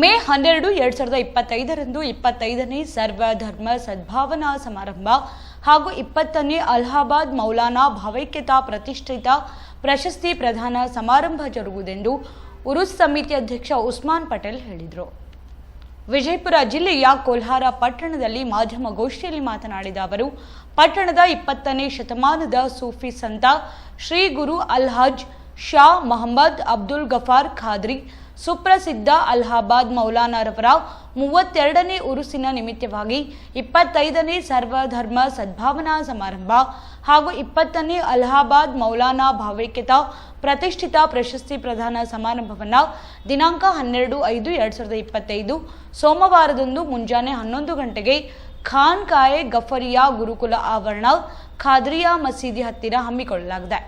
ಮೇ ಹನ್ನೆರಡು ಎರಡ್ ಸಾವಿರದ ಇಪ್ಪತ್ತೈದರಂದು ಇಪ್ಪತ್ತೈದನೇ ಸರ್ವಧರ್ಮ ಸದ್ಭಾವನಾ ಸಮಾರಂಭ ಹಾಗೂ ಇಪ್ಪತ್ತನೇ ಅಲಹಾಬಾದ್ ಮೌಲಾನಾ ಭಾವೈಕ್ಯತಾ ಪ್ರತಿಷ್ಠಿತ ಪ್ರಶಸ್ತಿ ಪ್ರದಾನ ಸಮಾರಂಭ ಜರುಗುವುದೆಂದು ಉರುಸ್ ಸಮಿತಿ ಅಧ್ಯಕ್ಷ ಉಸ್ಮಾನ್ ಪಟೇಲ್ ಹೇಳಿದರು. ವಿಜಯಪುರ ಜಿಲ್ಲೆಯ ಕೋಲ್ಹಾರ ಪಟ್ಟಣದಲ್ಲಿ ಮಾಧ್ಯಮಗೋಷ್ಠಿಯಲ್ಲಿ ಮಾತನಾಡಿದ ಅವರು, ಪಟ್ಟಣದ ಇಪ್ಪತ್ತನೇ ಶತಮಾನದ ಸೂಫಿ ಸಂತ ಶ್ರೀ ಗುರು ಅಲ್ಹಾಜ್ ಶಾ ಮೊಹಮ್ಮದ್ ಅಬ್ದುಲ್ ಗಫಾರ್ ಖಾದ್ರಿ ಸುಪ್ರಸಿದ್ಧ ಅಲಹಾಬಾದ್ ಮೌಲಾನಾರವರ ಮೂವತ್ತೆರಡನೇ ಉರುಸಿನ ನಿಮಿತ್ತವಾಗಿ ಇಪ್ಪತ್ತೈದನೇ ಸರ್ವಧರ್ಮ ಸದ್ಭಾವನಾ ಸಮಾರಂಭ ಹಾಗೂ ಇಪ್ಪತ್ತನೇ ಅಲಹಾಬಾದ್ ಮೌಲಾನಾ ಭಾವೈಕ್ಯತಾ ಪ್ರತಿಷ್ಠಿತ ಪ್ರಶಸ್ತಿ ಪ್ರದಾನ ಸಮಾರಂಭವನ್ನು ದಿನಾಂಕ ಹನ್ನೆರಡು ಐದು ಎರಡು ಸಾವಿರದ ಇಪ್ಪತ್ತೈದು, ಸೋಮವಾರದಂದು ಮುಂಜಾನೆ ಹನ್ನೊಂದು ಗಂಟೆಗೆ ಖಾನ್ ಕಾಯೆ ಗಫರಿಯಾ ಗುರುಕುಲ ಆವರಣ ಖಾದ್ರಿಯಾ ಮಸೀದಿ ಹತ್ತಿರ ಹಮ್ಮಿಕೊಳ್ಳಲಾಗಿದೆ.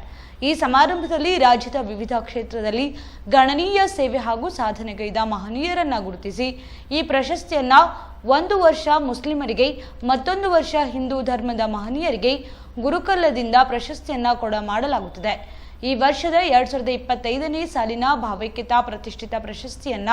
ಈ ಸಮಾರಂಭದಲ್ಲಿ ರಾಜ್ಯದ ವಿವಿಧ ಕ್ಷೇತ್ರದಲ್ಲಿ ಗಣನೀಯ ಸೇವೆ ಹಾಗೂ ಸಾಧನೆಗೈದ ಮಹನೀಯರನ್ನ ಗುರುತಿಸಿ ಈ ಪ್ರಶಸ್ತಿಯನ್ನ ಒಂದು ವರ್ಷ ಮುಸ್ಲಿಮರಿಗೆ, ಮತ್ತೊಂದು ವರ್ಷ ಹಿಂದೂ ಧರ್ಮದ ಮಹನೀಯರಿಗೆ ಗುರುಕಲ್ಲದಿಂದ ಪ್ರಶಸ್ತಿಯನ್ನ ಕೊಡ ಮಾಡಲಾಗುತ್ತದೆ. ಈ ವರ್ಷದ ಎರಡ್ ಸಾವಿರದ ಇಪ್ಪತ್ತೈದನೇ ಸಾಲಿನ ಭಾವೈಕ್ಯತಾ ಪ್ರತಿಷ್ಠಿತ ಪ್ರಶಸ್ತಿಯನ್ನ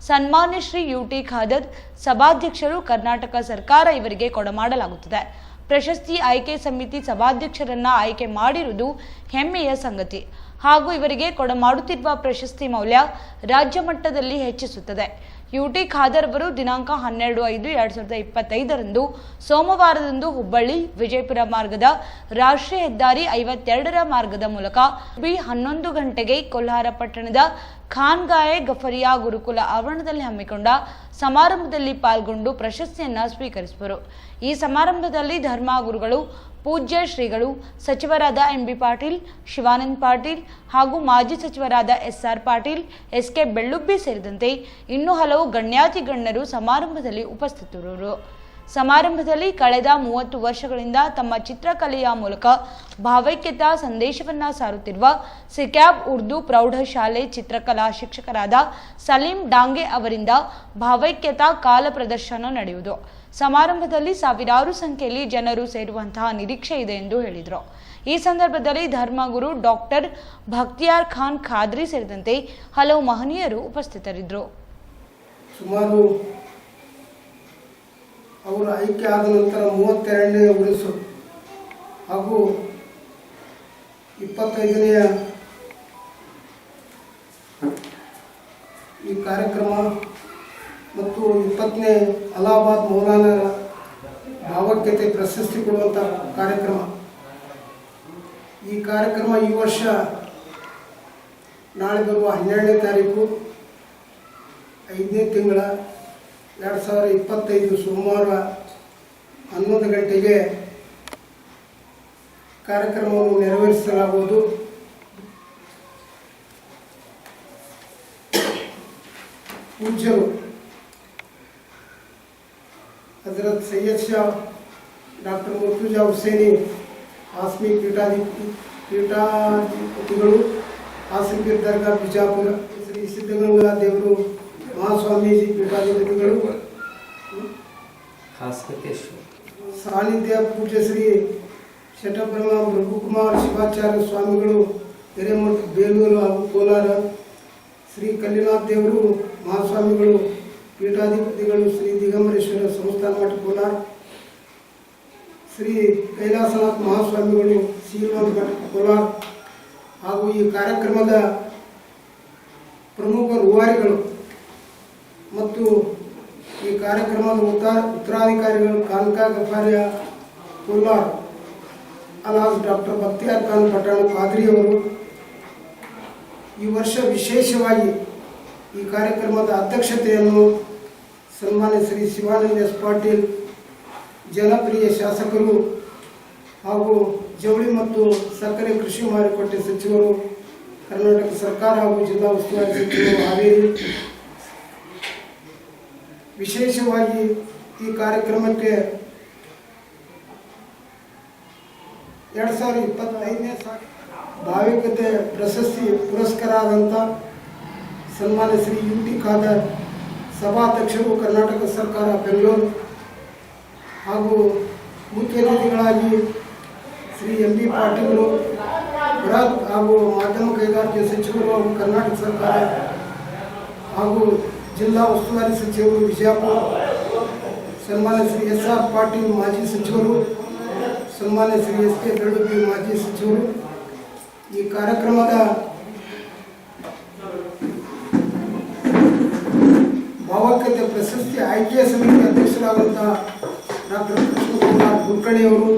ಸನ್ಮಾನ್ಯ ಶ್ರೀ ಯು ಟಿ ಖಾದರ್, ಸಭಾಧ್ಯಕ್ಷರು ಕರ್ನಾಟಕ ಸರ್ಕಾರ ಇವರಿಗೆ ಕೊಡಮಾಡಲಾಗುತ್ತದೆ ಪ್ರಶಸ್ತಿ ಆಯ್ಕೆ ಸಮಿತಿ ಸಭಾಧ್ಯಕ್ಷರನ್ನ ಆಯ್ಕೆ ಮಾಡಿರುವುದು ಹೆಮ್ಮೆಯ ಸಂಗತಿ. ಹಾಗೂ ಇವರಿಗೆ ಕೊಡಮಾಡುತ್ತಿರುವ ಪ್ರಶಸ್ತಿ ಮೌಲ್ಯ ರಾಜ್ಯ ಮಟ್ಟದಲ್ಲಿ ಹೆಚ್ಚಿಸುತ್ತದೆ. ಯುಟಿ ಖಾದರ್ ಅವರು ದಿನಾಂಕ ಹನ್ನೆರಡು ಐದು ಎರಡ್ ಸಾವಿರದ ಇಪ್ಪತ್ತೈದರಂದು ಸೋಮವಾರದಂದು ಹುಬ್ಬಳ್ಳಿ ವಿಜಯಪುರ ಮಾರ್ಗದ ರಾಷ್ಟ್ರೀಯ ಹೆದ್ದಾರಿ ಐವತ್ತೆರಡರ ಮಾರ್ಗದ ಮೂಲಕ ಬಿ ಹನ್ನೊಂದು ಗಂಟೆಗೆ ಕೊಲ್ಹಾರ ಪಟ್ಟಣದ ಖಾನ್ಗಾಯೆ ಗಫರಿಯಾ ಗುರುಕುಲ ಆವರಣದಲ್ಲಿ ಹಮ್ಮಿಕೊಂಡ ಸಮಾರಂಭದಲ್ಲಿ ಪಾಲ್ಗೊಂಡು ಪ್ರಶಸ್ತಿಯನ್ನ ಸ್ವೀಕರಿಸುವರು ಈ ಸಮಾರಂಭದಲ್ಲಿ ಧರ್ಮಗುರುಗಳು ಪೂಜ್ಯ ಶ್ರೀಗಳು ಸಚಿವರಾದ ಎಂಬಿ ಪಾಟೀಲ್, ಶಿವಾನಂದ್ ಪಾಟೀಲ್ ಹಾಗೂ ಮಾಜಿ ಸಚಿವರಾದ S R Patil S K Bellubbi ಸೇರಿದಂತೆ ಇನ್ನೂ ಹಲವು ಗಣ್ಯಾತಿ ಗಣ್ಯರು ಸಮಾರಂಭದಲ್ಲಿ ಉಪಸ್ಥಿತರು ಸಮಾರಂಭದಲ್ಲಿ ಕಳೆದ ಮೂವತ್ತು ವರ್ಷಗಳಿಂದ ತಮ್ಮ ಚಿತ್ರಕಲೆಯ ಮೂಲಕ ಭಾವೈಕ್ಯತಾ ಸಂದೇಶವನ್ನು ಸಾರುತ್ತಿರುವ ಸಿಕ್ಯಾಬ್ ಉರ್ದು ಪ್ರೌಢಶಾಲೆ ಚಿತ್ರಕಲಾ ಶಿಕ್ಷಕರಾದ ಸಲೀಂ ಡಾಂಗೆ ಅವರಿಂದ ಭಾವೈಕ್ಯತಾ ಕಾಲ ಪ್ರದರ್ಶನ ನಡೆಯುವುದು. ಸಮಾರಂಭದಲ್ಲಿ ಸಾವಿರಾರು ಸಂಖ್ಯೆಯಲ್ಲಿ ಜನರು ಸೇರುವಂತಹ ನಿರೀಕ್ಷೆ ಇದೆ ಎಂದು ಹೇಳಿದರು. ಈ ಸಂದರ್ಭದಲ್ಲಿ ಧರ್ಮಗುರು ಡಾಕ್ಟರ್ ಭಕ್ತಿಯಾರ್ ಖಾನ್ ಖಾದ್ರಿ ಸೇರಿದಂತೆ ಹಲವು ಮಹನೀಯರು ಉಪಸ್ಥಿತರಿದ್ದರು. ಸುಮಾರು ಅವರು ಆಯ್ಕೆ ಆದ ನಂತರ ಮೂವತ್ತೆರಡನೇ ಉರುಸು ಹಾಗೂ ಇಪ್ಪತ್ತೈದನೆಯ ಈ ಕಾರ್ಯಕ್ರಮ ಮತ್ತು ಇಪ್ಪತ್ತನೇ ಅಲಹಾಬಾದ್ ಮೌಲಾನ ಭಾವಕ್ಯತೆ ಪ್ರಶಸ್ತಿ ಕೊಡುವಂಥ ಕಾರ್ಯಕ್ರಮ. ಈ ಕಾರ್ಯಕ್ರಮ ಈ ವರ್ಷ ನಾಳೆ ಬರುವ ಹನ್ನೆರಡನೇ ತಾರೀಕು ಐದನೇ ತಿಂಗಳ ಎರಡು ಸಾವಿರ ಇಪ್ಪತ್ತೈದು ಸೋಮವಾರ ಹನ್ನೊಂದು ಗಂಟೆಗೆ ಕಾರ್ಯಕ್ರಮವನ್ನು ನೆರವೇರಿಸಲಾಗುವುದು. ಪೂಜ್ಯರು ಹಜರತ್ ಸೈಯದ್ ಶಾ ಡಾಕ್ಟರ್ ಮುರ್ತುಜಾ ಹುಸೇನಿ ಆಸ್ಮಿ ಪೀಠಾಧಿ ಪೀಠಾಧಿಪತಿಗಳು ಆಸಿಫಿರ್ ದರ್ಗಾ ಬಿಜಾಪುರ ಶ್ರೀ ಸಿದ್ಧಗಂಗಾ ದೇವರು ಮಹಾಸ್ವಾಮೀಜಿ ಪೀಠಾಧಿಪತಿಗಳು खास करके शो ಸಾನ್ನಿಧ್ಯ ಪೂಜ್ಯ ಶ್ರೀ ಶಟಬ್ರಹ್ಮ ಪ್ರಭುಕುಮಾರ್ ಶಿವಾಚಾರ್ಯ ಸ್ವಾಮಿಗಳು ಹಿರೇಮಠ ಬೇಲೂರು ಹಾಗೂ ಕೋಲಾರ ಶ್ರೀ ಕಲ್ಲಿನಾಥ್ ದೇವರು ಮಹಾಸ್ವಾಮಿಗಳು ಪೀಠಾಧಿಪತಿಗಳು ಶ್ರೀ ದಿಗಂಬರೇಶ್ವರ ಸಂಸ್ಥಾನ ಮಠ ಶ್ರೀ ಕೈಲಾಸನಾಥ್ ಮಹಾಸ್ವಾಮಿಗಳು ಶ್ರೀಮಂತ ಮಠ ಹಾಗೂ ಈ ಕಾರ್ಯಕ್ರಮದ ಪ್ರಮುಖ ರೂವಾರಿಗಳು ಮತ್ತು ಈ ಕಾರ್ಯಕ್ರಮದ ಉತ್ತರ ಉತ್ತರಾಧಿಕಾರಿಗಳು ಕಾನ್ಕಾ ಗಫಾರಿಯ ಕೋಲಾರ್ ಅಲಾಸ್ ಡಾಕ್ಟರ್ ಬಕ್ತಿಯಾರ್ ಖಾನ್ ಪಠಾಣ್ ಖಾದ್ರಿಯವರು ಈ ವರ್ಷ ವಿಶೇಷವಾಗಿ ಈ ಕಾರ್ಯಕ್ರಮದ ಅಧ್ಯಕ್ಷತೆಯನ್ನು ಸನ್ಮಾನ್ಯ ಶ್ರೀ ಶಿವಾನಂದ ಎಸ್ ಪಾಟೀಲ್, ಜನಪ್ರಿಯ ಶಾಸಕರು ಹಾಗೂ ಜವಳಿ ಮತ್ತು ಸಕ್ಕರೆ ಕೃಷಿ ಮಾರುಕಟ್ಟೆ ಸಚಿವರು, ಕರ್ನಾಟಕ ಸರ್ಕಾರ ಹಾಗೂ ಜಿಲ್ಲಾ ಉಸ್ತುವಾರಿ ಸಚಿವರು ಹಾವೇರಿ. ವಿಶೇಷವಾಗಿ ಈ ಕಾರ್ಯಕ್ರಮಕ್ಕೆ ಎರಡು ಸಾವಿರದ ಇಪ್ಪತ್ತೈದನೇ ಭಾವಿಕತೆ ಪ್ರಶಸ್ತಿ ಪುರಸ್ಕಾರ ಆದಂಥ ಸನ್ಮಾನ್ಯ ಶ್ರೀ ಯು ಟಿ ಖಾದರ್ ಸಭಾಧ್ಯಕ್ಷರು ಕರ್ನಾಟಕ ಸರ್ಕಾರ, ಬೆಂಗಳೂರು ಹಾಗೂ ಮುಖ್ಯ ಅತಿಥಿಗಳಾಗಿ ಶ್ರೀ ಎಂ ಬಿ ಪಾಟೀಲರು ಬೃಹತ್ ಹಾಗೂ ಮಾಧ್ಯಮ ಕೈಗಾರಿಕೆ ಸಚಿವರು ಕರ್ನಾಟಕ ಸರ್ಕಾರ ಹಾಗೂ ಜಿಲ್ಲಾ ಉಸ್ತುವಾರಿ ಸಚಿವರು ವಿಜಯಪುರ, ಸನ್ಮಾನ್ಯ ಶ್ರೀ ಎಸ್ ಆರ್ ಪಾಟೀಲ್ ಮಾಜಿ ಸಚಿವರು, ಸನ್ಮಾನ್ಯ ಶ್ರೀ ಎಸ್ ಕೆ ಬೆರಡುಬಿ ಮಾಜಿ ಸಚಿವರು ಈ ಕಾರ್ಯಕ್ರಮದ ಭಾವೈಕ್ಯತೆ ಪ್ರಶಸ್ತಿ ಆಯ್ಕೆ ಸಮಿತಿ ಅಧ್ಯಕ್ಷರಾದಂಥ ಡಾಕ್ಟರ್ ಕೃಷ್ಣಕುಮಾರ್ ಕುಲಕರ್ಣಿಯವರು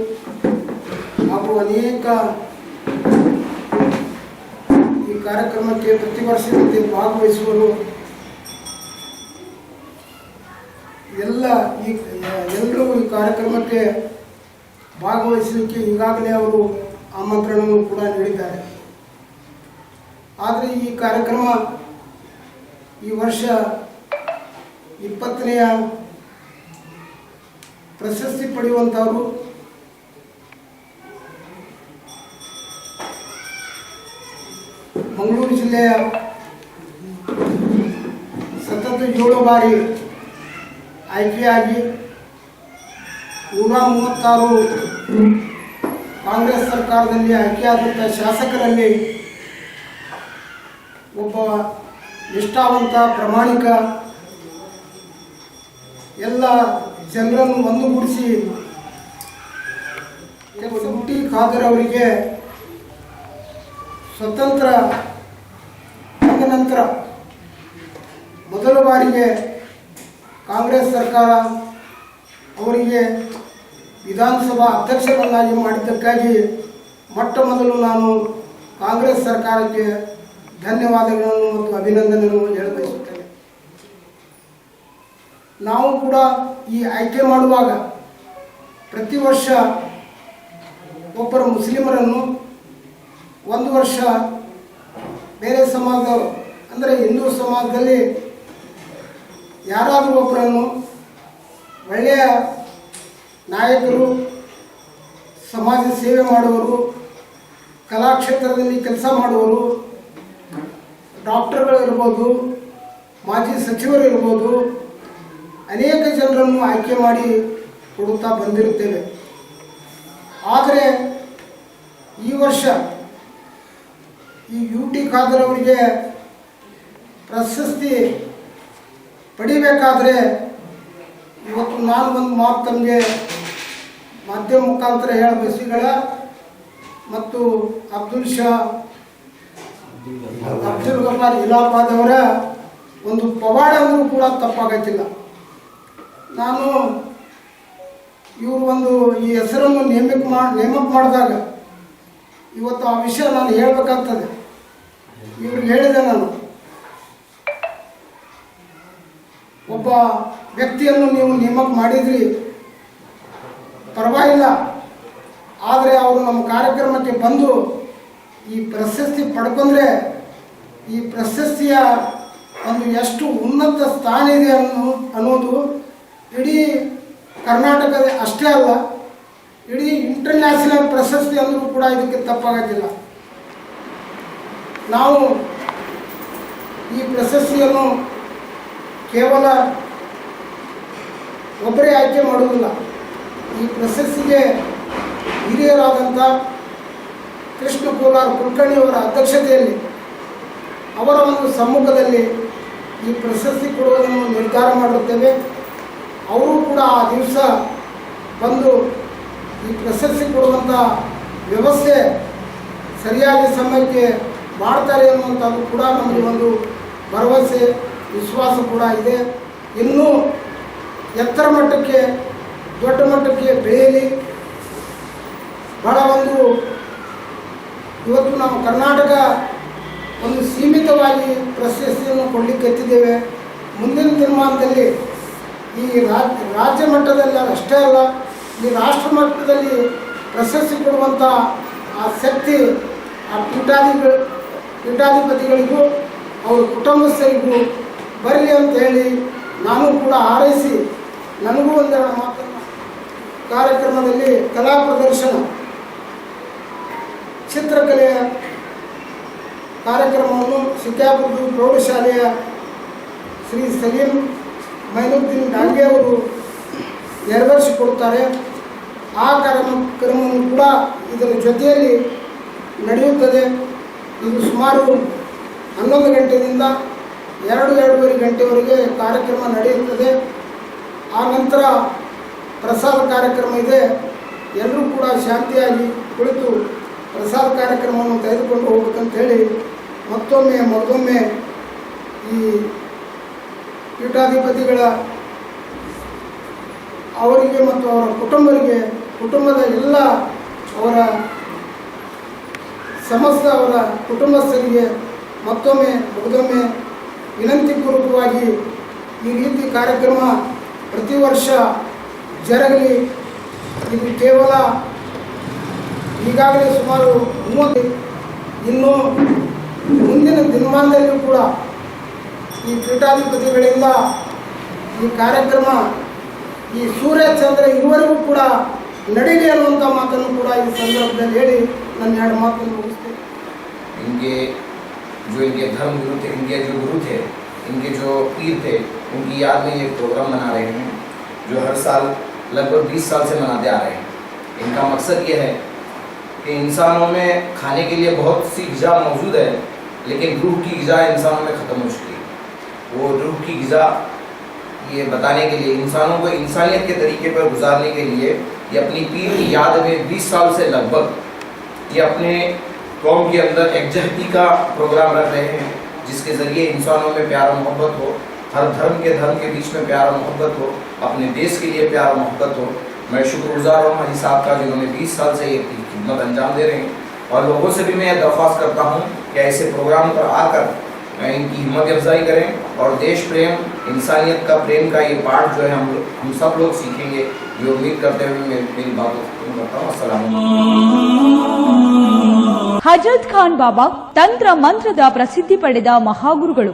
ಹಾಗೂ ಅನೇಕ ಈ ಕಾರ್ಯಕ್ರಮಕ್ಕೆ ಪ್ರತಿ ವರ್ಷದಂತೆ ಭಾಗವಹಿಸುವರು. ಎಲ್ಲ ಈ, ಎಲ್ಲರೂ ಈ ಕಾರ್ಯಕ್ರಮಕ್ಕೆ ಭಾಗವಹಿಸಲಿಕ್ಕೆ ಈಗಾಗಲೇ ಅವರು ಆಮಂತ್ರಣವನ್ನು ಕೂಡ ನೀಡಿದ್ದಾರೆ. ಆದರೆ ಈ ಕಾರ್ಯಕ್ರಮ ಈ ವರ್ಷ ಇಪ್ಪತ್ತನೆಯ ಪ್ರಶಸ್ತಿ ಪಡೆಯುವಂಥವರು ಮಂಗಳೂರು ಜಿಲ್ಲೆಯ ಸತತ ಏಳು ಬಾರಿ ಆಯ್ಕೆಯಾಗಿ ನೂರ ಮೂವತ್ತಾರು ಕಾಂಗ್ರೆಸ್ ಸರ್ಕಾರದಲ್ಲಿ ಆಯ್ಕೆಯಾದಂಥ ಶಾಸಕರಲ್ಲಿ ಒಬ್ಬ ನಿಷ್ಠಾವಂತ, ಪ್ರಾಮಾಣಿಕ ಎಲ್ಲ ಜನರನ್ನು ಒಂದುಗೂಡಿಸಿ ಟಿ ಖಾದರ್ ಅವರಿಗೆ ಸ್ವತಂತ್ರ ನಂತರ ಮೊದಲ ಬಾರಿಗೆ ಕಾಂಗ್ರೆಸ್ ಸರ್ಕಾರ ಅವರಿಗೆ ವಿಧಾನಸಭಾ ಅಧ್ಯಕ್ಷರನ್ನಾಗಿ ಮಾಡಿದ್ದಕ್ಕಾಗಿ ಮೊಟ್ಟ ಮೊದಲು ನಾನು ಕಾಂಗ್ರೆಸ್ ಸರ್ಕಾರಕ್ಕೆ ಧನ್ಯವಾದಗಳನ್ನು ಮತ್ತು ಅಭಿನಂದನೆಗಳನ್ನು ಹೇಳಬಯಸುತ್ತೇನೆ ನಾವು ಕೂಡ ಈ ಆಯ್ಕೆ ಮಾಡುವಾಗ ಪ್ರತಿ ವರ್ಷ ಒಬ್ಬರು ಮುಸ್ಲಿಮರನ್ನು ಒಂದು ವರ್ಷ ಬೇರೆ ಸಮಾಜದವರು ಅಂದರೆ ಹಿಂದೂ ಸಮಾಜದಲ್ಲಿ ಯಾರಾದರೂ ಒಬ್ಬರನ್ನು ಒಳ್ಳೆಯ ನಾಯಕರು, ಸಮಾಜ ಸೇವೆ ಮಾಡುವವರು ಕಲಾಕ್ಷೇತ್ರದಲ್ಲಿ ಕೆಲಸ ಮಾಡುವವರು ಡಾಕ್ಟರ್ಗಳಿರ್ಬೋದು ಮಾಜಿ ಸಚಿವರು ಇರ್ಬೋದು ಅನೇಕ ಜನರನ್ನು ಆಯ್ಕೆ ಮಾಡಿ ಕೊಡುತ್ತಾ ಬಂದಿರುತ್ತೇವೆ. ಆದರೆ ಈ ವರ್ಷ ಈ ಯು ಟಿ ಖಾದರ್ ಅವರಿಗೆ ಪ್ರಶಸ್ತಿ ಪಡಿಬೇಕಾದರೆ ಇವತ್ತು ನಾನು ಒಂದು ಮಾತು ತಮಗೆ ಮಾಧ್ಯಮ ಮುಖಾಂತರ ಹೇಳ ಬಯಸಿಗಳ ಮತ್ತು ಅಬ್ದುಲ್ ಶಾ, ಅಬ್ದುಲ್ ಗಫಾರ್ ಇಲಾಬಾದ್ ಅವರ ಒಂದು ಪವಾಡ ಅಂದರೂ ಕೂಡ ತಪ್ಪಾಗತ್ತಿಲ್ಲ ನಾನು ಇವರು ಒಂದು ಈ ಹೆಸರನ್ನು ನೇಮಕ ಮಾಡಿ ನೇಮಕ ಮಾಡಿದಾಗ ಇವತ್ತು ಆ ವಿಷಯ ನಾನು ಹೇಳಬೇಕಾಗ್ತದೆ. ಇವ್ರಿಗೆ ಹೇಳಿದೆ ನಾನು. ಒಬ್ಬ ವ್ಯಕ್ತಿಯನ್ನು ನೀವು ನೇಮಕ ಮಾಡಿದ್ರಿ. ಪರವಾಗಿಲ್ಲ. ಆದರೆ ಅವರು ನಮ್ಮ ಕಾರ್ಯಕ್ರಮಕ್ಕೆ ಬಂದು ಈ ಪ್ರಶಸ್ತಿ ಪಡ್ಕೊಂಡ್ರೆ ಈ ಪ್ರಶಸ್ತಿಯ ಒಂದು ಎಷ್ಟು ಉನ್ನತ ಸ್ಥಾನ ಇದೆ ಅನ್ನೋ, ಅನ್ನೋದು ಇಡೀ ಕರ್ನಾಟಕದ ಅಷ್ಟೇ ಅಲ್ಲ, ಇಡೀ ಇಂಟರ್ನ್ಯಾಷನಲ್ ಪ್ರಶಸ್ತಿ ಅಂದರೂ ಕೂಡ ಇದಕ್ಕೆ ತಪ್ಪಾಗೋದಿಲ್ಲ. ನಾವು ಈ ಪ್ರಶಸ್ತಿಯನ್ನು ಕೇವಲ ಒಬ್ಬರೇ ಆಯ್ಕೆ ಮಾಡುವುದಿಲ್ಲ, ಈ ಪ್ರಶಸ್ತಿಗೆ ಹಿರಿಯರಾದಂಥ ಕೃಷ್ಣ ಕೋಲಾರ್ ಕುಲಕರ್ಣಿಯವರ ಅಧ್ಯಕ್ಷತೆಯಲ್ಲಿ ಅವರ ಒಂದು ಸಮ್ಮುಖದಲ್ಲಿ ಈ ಪ್ರಶಸ್ತಿ ಕೊಡುವುದನ್ನು ನಿರ್ಧಾರ ಮಾಡುತ್ತೇವೆ. ಅವರು ಕೂಡ ಆ ದಿವಸ ಬಂದು ಈ ಪ್ರಶಸ್ತಿ ಕೊಡುವಂಥ ವ್ಯವಸ್ಥೆ ಸರಿಯಾಗಿ ಸಮಯಕ್ಕೆ ಮಾಡ್ತಾರೆ ಅನ್ನುವಂಥದ್ದು ಕೂಡ ನಮಗೆ ಒಂದು ಭರವಸೆ, ವಿಶ್ವಾಸ ಕೂಡ ಇದೆ. ಇನ್ನೂ ಎತ್ತರ ಮಟ್ಟಕ್ಕೆ, ದೊಡ್ಡ ಮಟ್ಟಕ್ಕೆ ಬೆಳೆಯಲಿ ಬಹಳ ಒಂದು ಇವತ್ತು ನಾವು ಕರ್ನಾಟಕ ಒಂದು ಸೀಮಿತವಾಗಿ ಪ್ರಶಸ್ತಿಯನ್ನು ಕೊಡಲಿಕ್ಕೆ ಎತ್ತಿದ್ದೇವೆ. ಮುಂದಿನ ದಿನಮಾನದಲ್ಲಿ ಈ ರಾಜ್ಯ ಮಟ್ಟದಲ್ಲಿ ಅಷ್ಟೇ ಅಲ್ಲ, ಈ ರಾಷ್ಟ್ರ ಮಟ್ಟದಲ್ಲಿ ಪ್ರಶಸ್ತಿ ಕೊಡುವಂಥ ಆ ಶಕ್ತಿ ಆ ಪೀಠಾಧಿಗಳು ಪೀಠಾಧಿಪತಿಗಳಿಗೂ, ಅವ್ರ ಕುಟುಂಬಸ್ಥರಿಗೂ ಬರಲಿ ಅಂತ ಹೇಳಿ ನಾನು ಕೂಡ ಹಾರೈಸಿ ನನಗೂ ಒಂದೆರಡು ಮಾತನ್ನು ಕಾರ್ಯಕ್ರಮದಲ್ಲಿ ಕಲಾ ಪ್ರದರ್ಶನ, ಚಿತ್ರಕಲೆಯ ಕಾರ್ಯಕ್ರಮವನ್ನು ಸಿಕ್ಕಾಪುರದ ಪ್ರೌಢಶಾಲೆಯ ಶ್ರೀ ಸಲೀಂ ಮೈನುದ್ದೀನ್ ಗಾಂಧಿ ಅವರು ನೆರವೇರಿಸಿಕೊಡ್ತಾರೆ ಆ ಕಾರ್ಯಕ್ರಮವನ್ನು ಕೂಡ ಇದರ ಜೊತೆಯಲ್ಲಿ ನಡೆಯುತ್ತದೆ. ಇದು ಸುಮಾರು ಹನ್ನೊಂದು ಗಂಟೆಯಿಂದ ಎರಡು, ಎರಡೂವರೆ ಗಂಟೆವರೆಗೆ ಕಾರ್ಯಕ್ರಮ ನಡೆಯುತ್ತದೆ. ಆ ನಂತರ ಪ್ರಸಾದ ಕಾರ್ಯಕ್ರಮ ಇದೆ. ಎಲ್ಲರೂ ಕೂಡ ಶಾಂತಿಯಾಗಿ ಕುಳಿತು ಪ್ರಸಾದ ಕಾರ್ಯಕ್ರಮವನ್ನು ತೆಗೆದುಕೊಂಡು ಹೋಗ್ಬೇಕಂತ ಹೇಳಿ ಮತ್ತೊಮ್ಮೆ ಮತ್ತೊಮ್ಮೆ ಈ ಪೀಠಾಧಿಪತಿಗಳ ಅವರಿಗೆ ಮತ್ತು ಅವರ ಕುಟುಂಬರಿಗೆ, ಕುಟುಂಬದ ಎಲ್ಲ ಅವರ ಸಮಸ್ತ ಅವರ ಕುಟುಂಬಸ್ಥರಿಗೆ ಮತ್ತೊಮ್ಮೆ ಇದೊಮ್ಮೆ ವಿನಂತಿ ಪೂರ್ವಕವಾಗಿ ಈ ರೀತಿ ಕಾರ್ಯಕ್ರಮ ಪ್ರತಿ ವರ್ಷ ಜರಗಲಿ. ಇದು ಕೇವಲ ಈಗಾಗಲೇ ಸುಮಾರು ಮೂವತ್ತು, ಇನ್ನು ಮುಂದಿನ ದಿನಮಾನದಲ್ಲಿಯೂ ಕೂಡ ಈ ಪೀಠಾಧಿಪತಿಗಳಿಂದ ಈ ಕಾರ್ಯಕ್ರಮ ಈ ಸೂರ್ಯ ಚಂದ್ರ ಇರುವರೆಗೂ ಕೂಡ ನಡೀಲಿ ಅನ್ನುವಂಥ ಮಾತನ್ನು ಕೂಡ ಈ ಸಂದರ್ಭದಲ್ಲಿ ಹೇಳಿ ನನ್ನ ಎರಡು ಮಾತನ್ನು ಮುಗಿಸ್ತೇನೆ इनके जो इनके धर्म गुरु थे इनके जो गुरु थे इनके जो पीर थे उनकी याद में ये प्रोग्राम मना रहे हैं जो हर साल लगभग 20 साल से मनाते आ रहे हैं इनका मकसद ये है कि इंसानों में खाने के लिए बहुत सी गज़ा मौजूद है लेकिन रूह की गज़ा इंसानों में ख़त्म हो चुकी है है वो रूह की गज़ा ये बताने के लिए, इंसानों को इंसानियत के तरीके पर गुजारने के लिए, ये अपनी पीर की याद में 20 साल से लगभग ये अपने कौम के अंदर एकजहती का प्रोग्राम रख रहे हैं, जिसके ज़रिए इंसानों में प्यार मोहब्बत हो, हर धर्म के धर्म के बीच में प्यार मोहब्बत हो, अपने देश के लिए प्यार मोहब्बत हो। मैं शुक्रगुजार हूँ हाजी साहब का जिन्होंने 20 साल से ये खिदमत अंजाम दे रहे हैं। और लोगों से भी मैं यह दरख्वास्त करता हूँ कि ऐसे प्रोग्राम पर आकर इनकी हिम्मत अफजाई करें और देश प्रेम इंसानियत का प्रेम का ये पाठ जो है हम लोग हम सब लोग सीखेंगे ये उम्मीद करते हुए मैं मेरी बात को खत्म करता हूँ असल ಹಜರತ್ ಖಾನ್ ಬಾಬಾ ತಂತ್ರ ಮಂತ್ರದ ಪ್ರಸಿದ್ಧಿ ಪಡೆದ ಮಹಾಗುರುಗಳು